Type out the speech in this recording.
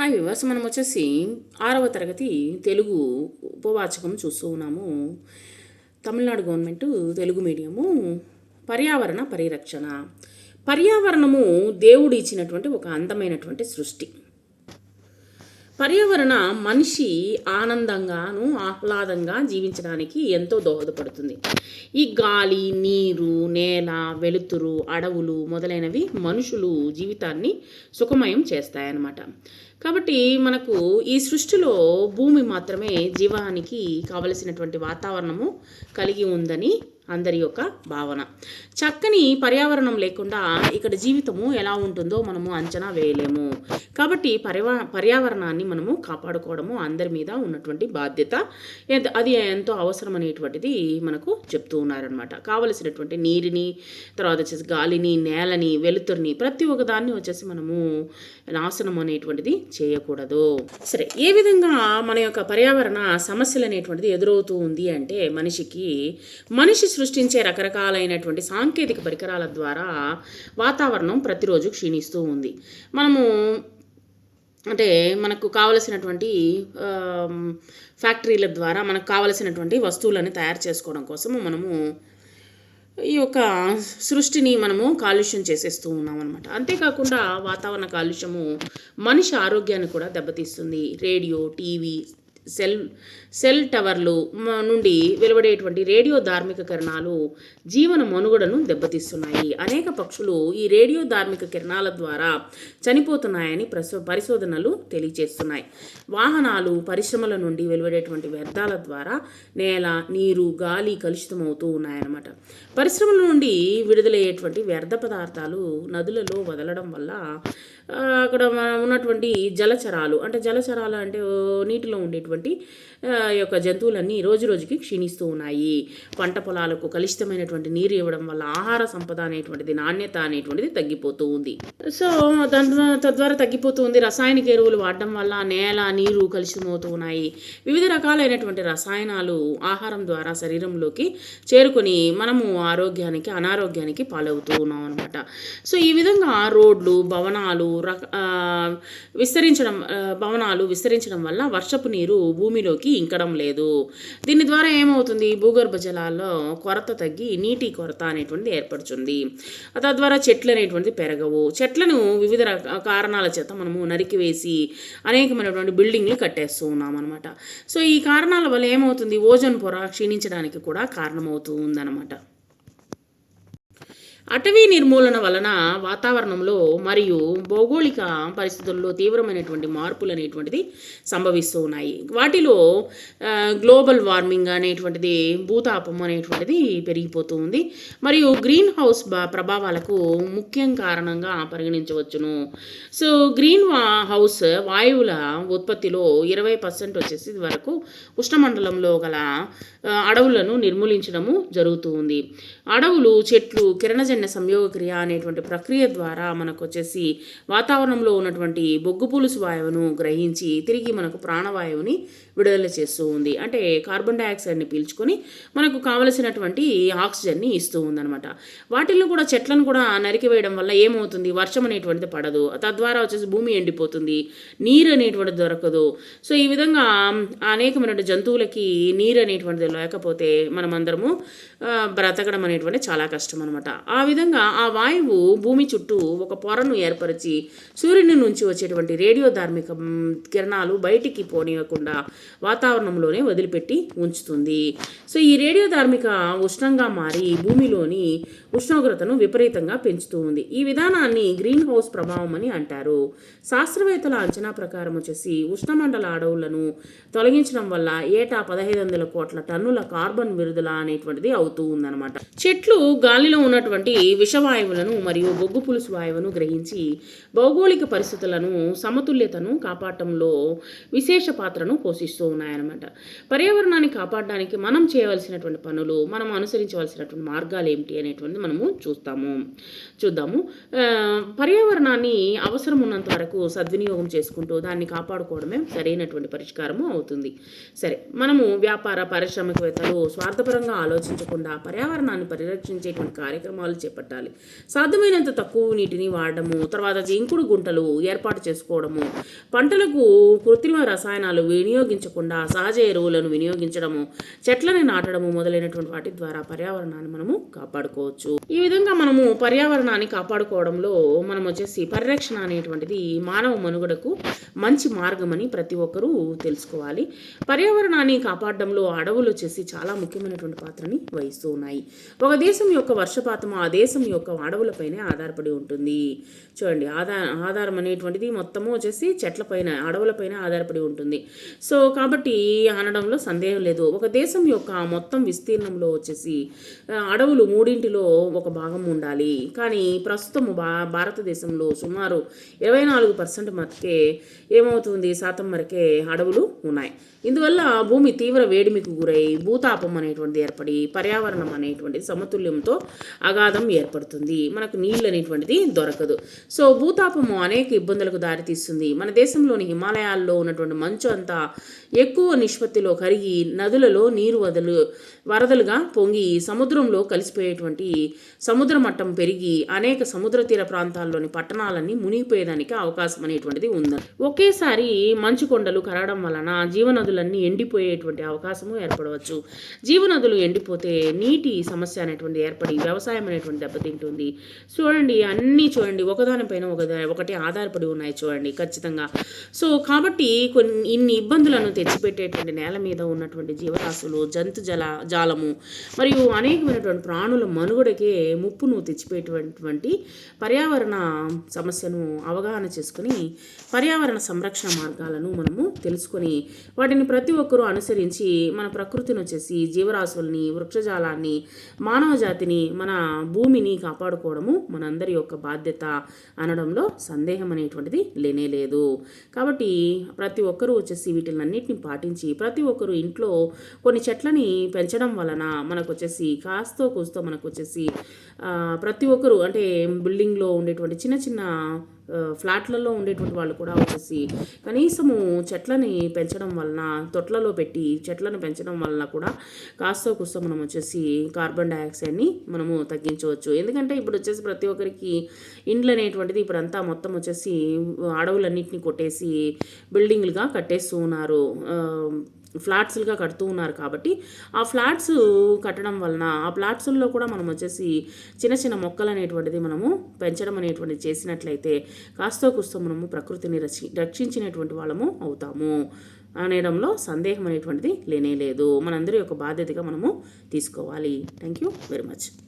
Hi viewers మనం వచ్చేసి ఆరవ తరగతి తెలుగు ఉపవాచకం చూస్తూ ఉన్నాము. తమిళనాడు గవర్నమెంట్ తెలుగు మీడియము పర్యావరణ పరిరక్షణ. పర్యావరణము దేవుడు ఇచ్చినటువంటి ఒక అందమైనటువంటి సృష్టి. పర్యావరణ మనిషి ఆనందంగాను ఆహ్లాదంగా జీవించడానికి ఎంతో దోహదపడుతుంది. ఈ గాలి నీరు నేల వెలుతురు అడవులు మొదలైనవి మనుషులు జీవితాన్ని సుఖమయం చేస్తాయన్నమాట. కాబట్టి మనకు ఈ సృష్టిలో భూమి మాత్రమే జీవానికి కావలసినటువంటి వాతావరణము కలిగి ఉందని అందరి యొక్క భావన. చక్కని పర్యావరణం లేకుండా ఇక్కడ జీవితము ఎలా ఉంటుందో మనము అంచనా వేయలేము. కాబట్టి పర్యావ పర్యావరణాన్ని మనము కాపాడుకోవడము అందరి మీద ఉన్నటువంటి బాధ్యత. అది ఎంతో అవసరం అనేటువంటిది మనకు చెప్తూ ఉన్నారనమాట కావలసినటువంటి నీరుని తర్వాత వచ్చేసి గాలిని నేలని వెలుతురిని ప్రతి ఒక్క దాన్ని వచ్చేసి మనము నాశనం అనేటువంటిది చేయకూడదు. సరే ఏ విధంగా మన యొక్క పర్యావరణ సమస్యలు అనేటువంటిది ఎదురవుతూ ఉంది అంటే మనిషికి మనిషి సృష్టించే రకరకాలైనటువంటి సాంకేతిక పరికరాల ద్వారా వాతావరణం ప్రతిరోజు క్షీణిస్తూ ఉంది. మనము అంటే మనకు కావలసినటువంటి ఫ్యాక్టరీల ద్వారా మనకు కావలసినటువంటి వస్తువులను తయారు చేసుకోవడం కోసము మనము ఈ యొక్క సృష్టిని మనము కాలుష్యం చేసేస్తూ ఉన్నాం అనమాట అంతేకాకుండా వాతావరణ కాలుష్యము మనిషి ఆరోగ్యాన్ని కూడా దెబ్బతీస్తుంది. రేడియో టీవీ సెల్ సెల్ టవర్లు మ- నుండి వెలువడేటువంటి రేడియో ధార్మిక కిరణాలు జీవన మనుగడను దెబ్బతీస్తున్నాయి. అనేక పక్షులు ఈ రేడియో ధార్మిక కిరణాల ద్వారా చనిపోతున్నాయని ప్రసో పరిశోధనలు తెలియజేస్తున్నాయి వాహనాలు పరిశ్రమల నుండి వెలువడేటువంటి వ్యర్థాల ద్వారా నేల నీరు గాలి కలుషితమవుతూ ఉన్నాయన్నమాట. పరిశ్రమల నుండి విడుదలయ్యేటువంటి వ్యర్థ పదార్థాలు నదులలో వదలడం వల్ల అక్కడ ఉన్నటువంటి జలచరాలు అంటే జలచరాలు అంటే నీటిలో ఉండేటువంటి యొక్క జంతువులన్నీ రోజు రోజుకి క్షీణిస్తూ ఉన్నాయి. పంట పొలాలకు కలుషితమైనటువంటి నీరు ఇవ్వడం వల్ల ఆహార సంపద అనేటువంటిది నాణ్యత అనేటువంటిది తగ్గిపోతూ ఉంది. సో దాని తద్వారా తగ్గిపోతూ ఉంది. రసాయనిక ఎరువులు వాడడం వల్ల నేల నీరు కలుషితమవుతూ ఉన్నాయి. వివిధ రకాలైనటువంటి రసాయనాలు ఆహారం ద్వారా శరీరంలోకి చేరుకొని మనము ఆరోగ్యానికి అనారోగ్యానికి పాలవుతూ ఉన్నాం అనమాట సో ఈ విధంగా రోడ్లు భవనాలు విస్తరించడం భవనాలు విస్తరించడం వల్ల వర్షపు నీరు భూమిలోకి ఇంకడం లేదు. దీని ద్వారా ఏమవుతుంది? భూగర్భ జలాల్లో కొరత తగ్గి నీటి కొరత అనేటువంటిది ఏర్పడుతుంది. తద్వారా చెట్లు అనేటువంటిది పెరగవు. చెట్లను వివిధ రక- కారణాల చేత మనము నరికివేసి అనేకమైనటువంటి బిల్డింగ్లు కట్టేస్తూ ఉన్నాం అనమాట సో ఈ కారణాల వల్ల ఏమవుతుంది? ఓజోన్ పొర క్షీణించడానికి కూడా కారణమవుతూ ఉందన్నమాట అటవీ నిర్మూలన వలన వాతావరణంలో మరియు భౌగోళిక పరిస్థితుల్లో తీవ్రమైనటువంటి మార్పులు అనేటువంటిది సంభవిస్తూ ఉన్నాయి. వాటిలో గ్లోబల్ వార్మింగ్ అనేటువంటిది భూతాపం అనేటువంటిది పెరిగిపోతూ ఉంది. మరియు గ్రీన్ హౌస్ ప్రభావాలకు ముఖ్యం కారణంగా పరిగణించవచ్చును. సో గ్రీన్ హౌస్ వాయువుల ఉత్పత్తిలో ఇరవై పర్సెంట్ వచ్చేసి వరకు ఉష్ణమండలంలో గల అడవులను నిర్మూలించడము జరుగుతూ ఉంది. అడవులు చెట్లు కిరణజన్య సంయోగ క్రియ అనేటువంటి ప్రక్రియ ద్వారా మనకు వచ్చేసి వాతావరణంలో ఉన్నటువంటి బొగ్గు పులుసు వాయువును గ్రహించి తిరిగి మనకు ప్రాణవాయువుని విడుదల చేస్తూ ఉంది. అంటే కార్బన్ డైఆక్సైడ్ని పీల్చుకొని మనకు కావలసినటువంటి ఆక్సిజన్ని ఇస్తూ ఉందన్నమాట. వాటిల్లో కూడా చెట్లను కూడా నరికివేయడం వల్ల ఏమవుతుంది? వర్షం అనేటువంటిది పడదు. తద్వారా వచ్చేసి భూమి ఎండిపోతుంది. నీరు అనేటువంటిది దొరకదు. సో ఈ విధంగా అనేకమైన జంతువులకి నీరు అనేటువంటిది లేకపోతే మనమందరము బ్రతకడం అనేటువంటి చాలా కష్టం అనమాట ఆ విధంగా ఆ వాయువు భూమి చుట్టూ ఒక పొరను ఏర్పరిచి సూర్యుని నుంచి వచ్చేటువంటి రేడియో ధార్మిక కిరణాలు బయటికి పోనివ్వకుండా వాతావరణంలోనే వదిలిపెట్టి ఉంచుతుంది. సో ఈ రేడియో ధార్మిక ఉష్ణంగా మారి భూమిలోని ఉష్ణోగ్రతను విపరీతంగా పెంచుతూ ఉంది. ఈ విధానాన్ని గ్రీన్ హౌస్ ప్రభావం అని అంటారు. శాస్త్రవేత్తల అంచనా ప్రకారం వచ్చేసి ఉష్ణమండల అడవులను తొలగించడం వల్ల ఏటా పదహైదు వందల కోట్ల టన్నుల కార్బన్ విడుదల అనేటువంటిది అవుతూ ఉందన్నమాట. చెట్లు గాలిలో ఉన్నటువంటి విషవాయువులను మరియు బొగ్గు పులుసు వాయువును గ్రహించి భౌగోళిక పరిస్థితులను సమతుల్యతను కాపాడటంలో విశేష పాత్రను పోషిస్తూ ఉన్నాయన్నమాట. పర్యావరణాన్ని కాపాడడానికి మనం చేయవలసినటువంటి పనులు మనం అనుసరించవలసినటువంటి మార్గాలు ఏమిటి అనేటువంటిది మనము చూస్తాము. చూద్దాము. పర్యావరణాన్ని అవసరం ఉన్నంత వరకు సద్వినియోగం చేసుకుంటూ దాన్ని కాపాడుకోవడమే సరైనటువంటి పరిష్కారము అవుతుంది. సరే మనము వ్యాపార పారిశ్రామికవేత్తలు స్వార్థపరంగా ఆలోచించకుండా పర్యావరణాన్ని పరిరక్షించేటువంటి కార్యక్రమాలు చేపట్టాలి. సాధ్యమైనంత తక్కువ నీటిని వాడడము తర్వాత జింకుడు గుంటలు ఏర్పాటు చేసుకోవడము పంటలకు కృత్రిమ రసాయనాలు వినియోగించకుండా సహజ ఎరువులను వినియోగించడము చెట్లని నాటడము మొదలైనటువంటి వాటి ద్వారా పర్యావరణాన్ని మనము కాపాడుకోవచ్చు. ఈ విధంగా మనము పర్యావరణాన్ని కాపాడుకోవడంలో మనం వచ్చేసి పరిరక్షణ అనేటువంటిది మానవ మనుగడకు మంచి మార్గమని ప్రతి ఒక్కరూ తెలుసుకోవాలి. పర్యావరణాన్ని కాపాడడంలో అడవులు వచ్చేసి చాలా ముఖ్యమైనటువంటి పాత్రని వహిస్తూ ఉన్నాయి. ఒక దేశం యొక్క వర్షపాతం ఆ దేశం యొక్క అడవులపైనే ఆధారపడి ఉంటుంది. చూడండి ఆధార ఆధారం అనేటువంటిది మొత్తము వచ్చేసి చెట్లపైన అడవులపైన ఆధారపడి ఉంటుంది. సో కాబట్టి అనడంలో సందేహం లేదు. ఒక దేశం యొక్క మొత్తం విస్తీర్ణంలో వచ్చేసి అడవులు మూడింటిలో ఒక భాగం ఉండాలి. కానీ ప్రస్తుతం భా భారతదేశంలో సుమారు ఇరవై నాలుగు పర్సెంట్ మటుకే ఏమవుతుంది? శాతం వరకే అడవులు ఉన్నాయి. ఇందువల్ల భూమి తీవ్ర వేడిమికి గురై భూతాపం అనేటువంటిది ఏర్పడి పర్యావరణం అనేటువంటిది సమతుల్యంతో అగాధం ఏర్పడుతుంది. మనకు నీళ్ళు అనేటువంటిది దొరకదు. సో భూతాపము అనేక ఇబ్బందులకు దారితీస్తుంది. మన దేశంలోని హిమాలయాల్లో ఉన్నటువంటి మంచు అంతా ఎక్కువ నిష్పత్తిలో కరిగి నదులలో నీరు వదలు వరదలుగా పొంగి సముద్రంలో కలిసిపోయేటువంటి సముద్ర మట్టం పెరిగి అనేక సముద్ర తీర ప్రాంతాల్లోని పట్టణాలన్నీ మునిగిపోయేదానికి అవకాశం అనేటువంటిది ఉంది. ఒకేసారి మంచు కొండలు కరగడం వలన జీవనదులన్నీ ఎండిపోయేటువంటి అవకాశము ఏర్పడవచ్చు. జీవనదులు ఎండిపోతే నీటి సమస్య అనేటువంటి ఏర్పడి వ్యవసాయం అనేటువంటి దెబ్బతింటుంది చూడండి అన్నీ చూడండి. ఒకదానిపైన ఒకదా ఒకటి ఆధారపడి ఉన్నాయి చూడండి ఖచ్చితంగా. సో కాబట్టి కొన్ని ఇన్ని ఇబ్బందులను తెచ్చిపెట్టేటువంటి నేల మీద ఉన్నటువంటి జీవరాశులు జంతు జల జాలము మరియు అనేకమైనటువంటి ప్రాణుల మనుగడకే ముప్పును తెచ్చిపెట్టేటువంటి పర్యావరణ సమస్యను అవగాహన చేసుకుని పర్యావరణ సంరక్షణ మార్గాలను మనము తెలుసుకొని వాటిని ప్రతి ఒక్కరూ అనుసరించి మన ప్రకృతిని వచ్చేసి జీవరాశుల్ని వృక్షజాలాన్ని మానవ జాతిని మన భూమిని కాపాడుకోవడము మనందరి యొక్క బాధ్యత అనడంలో సందేహం అనేటువంటిది లేనే లేదు. కాబట్టి ప్రతి ఒక్కరూ వచ్చేసి వీటిలన్నిటిని పాటించి ప్రతి ఒక్కరు ఇంట్లో కొన్ని చెట్లని పెంచడం వలన మనకు వచ్చేసి కాస్తో కూస్తో మనకు వచ్చేసి ప్రతి ఒక్కరు అంటే బిల్డింగ్లో ఉండేటువంటి చిన్న చిన్న ఫ్లాట్లలో ఉండేటువంటి వాళ్ళు కూడా వచ్చేసి కనీసము చెట్లని పెంచడం వలన తొట్లలో పెట్టి చెట్లను పెంచడం వలన కూడా కాస్తో కూస్తో మనం వచ్చేసి కార్బన్ డైఆక్సైడ్ని మనము తగ్గించవచ్చు. ఎందుకంటే ఇప్పుడు వచ్చేసి ప్రతి ఒక్కరికి ఇండ్లు అనేటువంటిది ఇప్పుడంతా మొత్తం వచ్చేసి అడవులన్నింటినీ కొట్టేసి బిల్డింగ్లుగా కట్టేస్తూ ఉన్నారు. ఫ్లాట్స్లుగా కడుతూ ఉన్నారు కాబట్టి ఆ ఫ్లాట్స్ కట్టడం వలన ఆ ఫ్లాట్స్ల్లో కూడా మనం వచ్చేసి చిన్న చిన్న మొక్కలు అనేటువంటిది మనము పెంచడం అనేటువంటిది చేసినట్లయితే కాస్తో కూస్తో మనము ప్రకృతిని రక్షి రక్షించినటువంటి వాళ్ళము అవుతాము అనేయడంలో సందేహం అనేటువంటిది లేనే లేదు. మనందరి యొక్క బాధ్యతగా మనము తీసుకోవాలి. Thank you very much.